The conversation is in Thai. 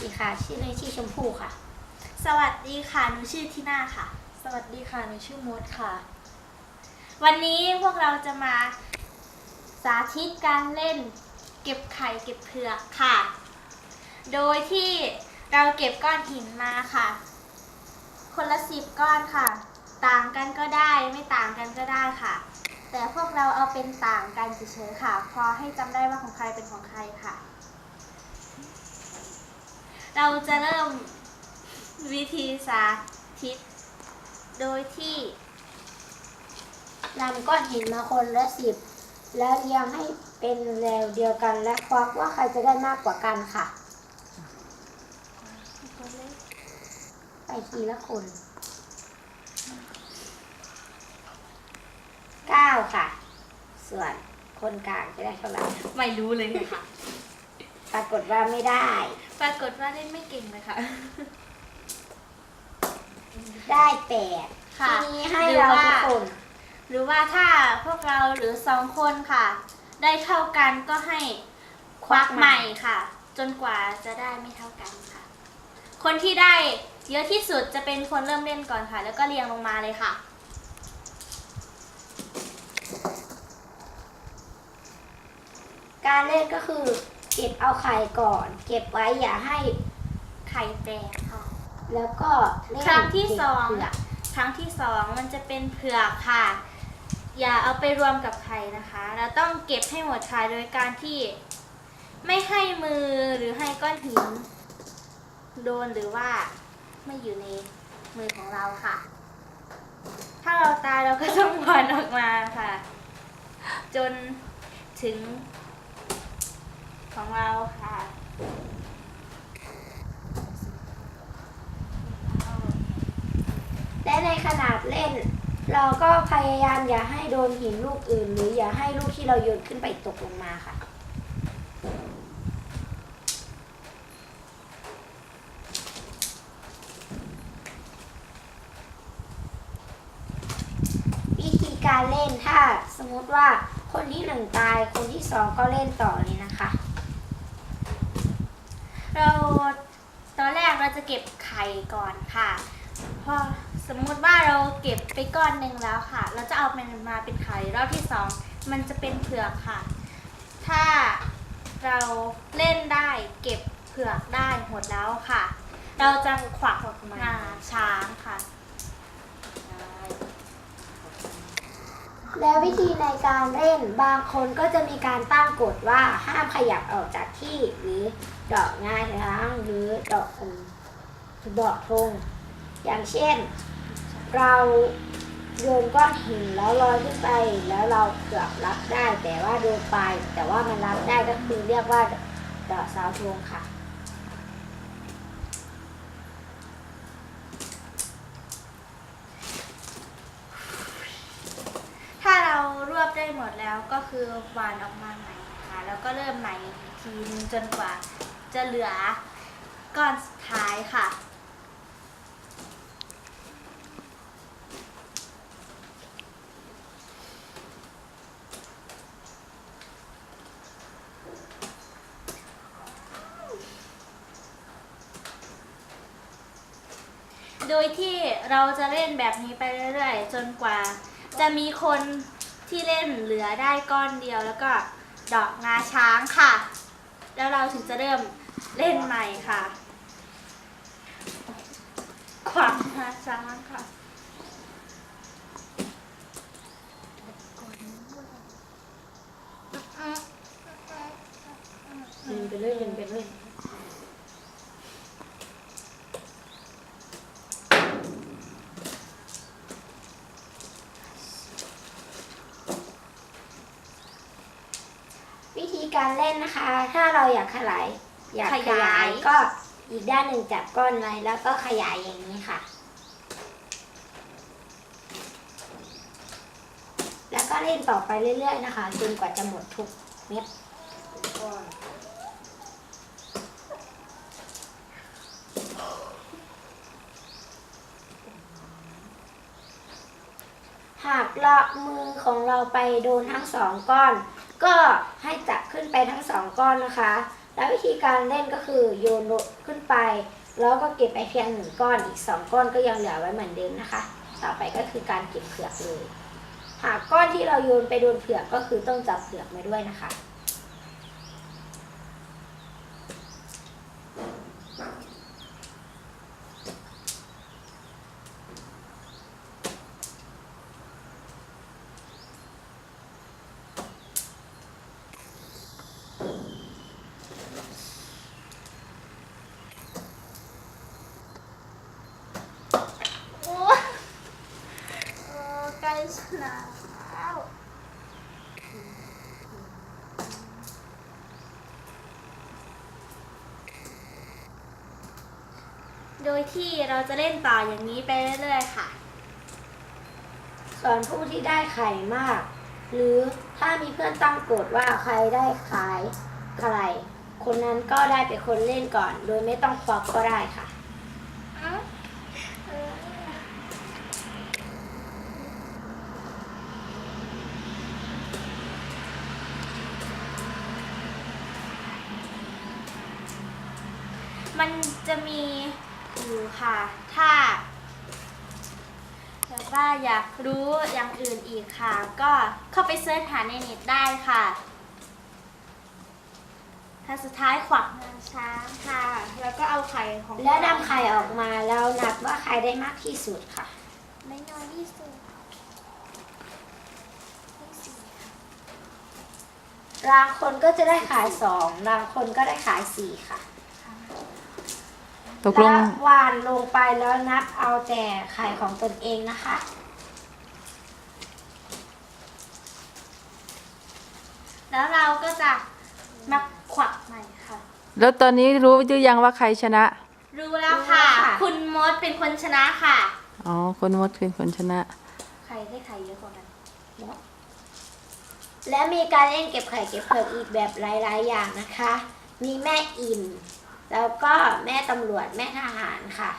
ดีค่ะ ชื่อเล่นชื่อชมพู่ค่ะ สวัสดีค่ะ หนูชื่อทีน่าค่ะ สวัสดีค่ะ หนูชื่อมดค่ะ วันนี้พวกเราจะมาสาธิตการเล่น เก็บไข่เก็บเผือกค่ะ โดยที่เราเก็บก้อนหินมาค่ะ คนละสิบก้อนค่ะ ต่างกันก็ได้ไม่ต่างกันก็ได้ค่ะ แต่พวกเราเอาเป็นต่างกันเฉยๆค่ะ พอให้จำได้ว่าของใครเป็นของใครค่ะ เราจะเริ่มวิธีสาธิต โดยที่นำก้อนหินมาคนละสิบ แล้วเรียงให้เป็นแนวเดียวกันและควักว่าใครจะได้มากกว่ากันค่ะ ไปทีละคนเก้าค่ะ ส่วนคนกลางจะได้เท่าไหร่ ไม่รู้เลยค่ะ ปรากฏว่าไม่ได้ ปรากฏว่าเล่นไม่เก่งเลยค่ะ ได้แปดค่ะทีนี้ให้หรือเราว่า ทุกคนหรือว่าถ้าพวกเราหรือสองคนค่ะ ได้เท่ากันก็ให้ควักใหม่ค่ะ จนกว่าจะได้ไม่เท่ากันค่ะ คนที่ได้เยอะที่สุดจะเป็นคนเริ่มเล่นก่อนค่ะ แล้วก็เรียงลงมาเลยค่ะ การเล่นก็คือ เก็บเอาไข่ก่อน เก็บไว้อย่าให้ไข่แตกค่ะ แล้วก็เล่นครั้งที่เก็บสองเผืกครั้งที่สองมันจะเป็นเผือกค่ะ อย่าเอาไปรวมกับไข่นะคะ เราต้องเก็บให้หมดค่ะโดยการที่ไม่ให้มือหรือให้ก้อนหิน โดนหรือว่าไม่อยู่ในมือของเราค่ะ ถ้าเราตายเราก็ต้องวานออกมาค่ะ จนถึง ของเราค่ะ และในขนาดเล่น เราก็พยายามอย่าให้โดนหินลูกอื่น หรืออย่าให้ลูกที่เราโยนขึ้นไปตกลงมาค่ะ วิธีการเล่นถ้าสมมติว่าคนที่หนึ่งตายคนที่สองก็เล่นต่อเลยนะคะ เราตอนแรกเราจะเก็บไข่ก่อนค่ะ พอสมมุติว่าเราเก็บไปก้อนหนึ่งแล้วค่ะ เราจะเอามันมาเป็นไข่รอบที่สองมันจะเป็นเผือกค่ะ ถ้าเราเล่นได้เก็บเผือกได้หมดแล้วค่ะ เราจะขวักออกมาช้างค่ะ แล้ววิธีในการเล่นบางคนก็จะมีการตั้งกฎว่าห้ามขยับออกจากที่หรือดอกง่าช้างหรือดอกเดอกธงอย่างเช่น เราโยนก้อนหินแล้วลอยขึ้นไปแล้วเราเกือบรับได้ แต่ว่าโดนไป แต่ว่ามันรับได้ก็คือเรียกว่าดอกสาวธงค่ะ ถ้าเรารวบได้ หมดแล้วก็คือวานออกมาใหม่ค่ะแล้วก็เริ่มใหม่อีกทีนึงจนกว่าจะเหลือก้อนสุดท้ายค่ะ โดยที่เราจะเล่นแบบนี้ไปเรื่อยๆ จนกว่าจะมีคน ที่เล่นเหลือได้ก้อนเดียวแล้วก็ดอกงาช้างค่ะ แล้วเราถึงจะเริ่มเล่นใหม่ค่ะขวางงาช้างค่ะเล่นไปเรื่อยเล่นไปเรื่อยวิ ธีการเล่นนะคะ ถ้าเราอยากขยาย อยากขขยายยายก็อีกด้านหนึ่งจับก้อนไว้แล้วก็ขยายอย่างนี้ค่ะ แล้วก็เล่นต่อไปเรื่อย ๆ นะคะจนกว่าจะหมดทุกเม็ด หากเรามือของเราไปโดนทั้งสองก้อน ก็ให้จับขึ้นไปทั้งสองก้อนนะคะ แล้ววิธีการเล่นก็คือโยนขึ้นไปไป แล้วก็เก็บไปเพียงหนึ่งก้อนอีกสองก้อนก็ยังเหลือไว้เหมือนเดิมนะคะ ต่อไปก็คือการเก็บเผือกเลย หากก้อนที่เราโยนไปโดนเผือกก็คือต้องจับเผือกมาด้วยนะคะ โอ้เออใกล้ชนะแล้ว โดยที่เราจะเล่นต่ออย่างนี้ไปเรื่อยๆค่ะ ส่วนผู้ที่ได้ไข่มาก หรือถ้ามีเพื่อนตั้งกฎว่าใครได้ขายใครคนนั้นก็ได้เป็นคนเล่นก่อน โดยไม่ต้องควักก็ได้ค่ะ มันจะมี อยู่ค่ะ ถ้าแบบว่าอยากรู้อย่างอื่นอีกค่ะ ก็เข้าไปเสิร์ชหาในเน็ตได้ค่ะถ้าสุดท้ายขวักงาช้างค่ะ แล้วก็เอาไข่ของแล้วนำไข่ออกมาแล้วนับว่าใครได้มากที่สุดค่ะ ไม่น้อยที่สุดได้สี่รางคนก็จะได้ขายสองรางคนก็ได้ขายสี่ค่ะ ตกลง แล้ววานลงไปแล้วนับเอาแต่ไข่ของตนเองนะคะ แล้วเราก็จะมาขวักใหม่ค่ะ แล้วตอนนี้รู้หรือยังว่าใครชนะ รู้แล้วค่ะ รู้แล้วค่ะ คุณมดเป็นคนชนะค่ะ อ๋อ คนมดเป็นคนชนะ ใครได้ไข่เยอะกว่ากันและมีการเล่นเก็บไข่เก็บเผือกอีกแบบหลาย ๆ อย่างนะคะ มีแม่อิ่ม แล้วก็แม่ตำรวจแม่ทหารค่ะ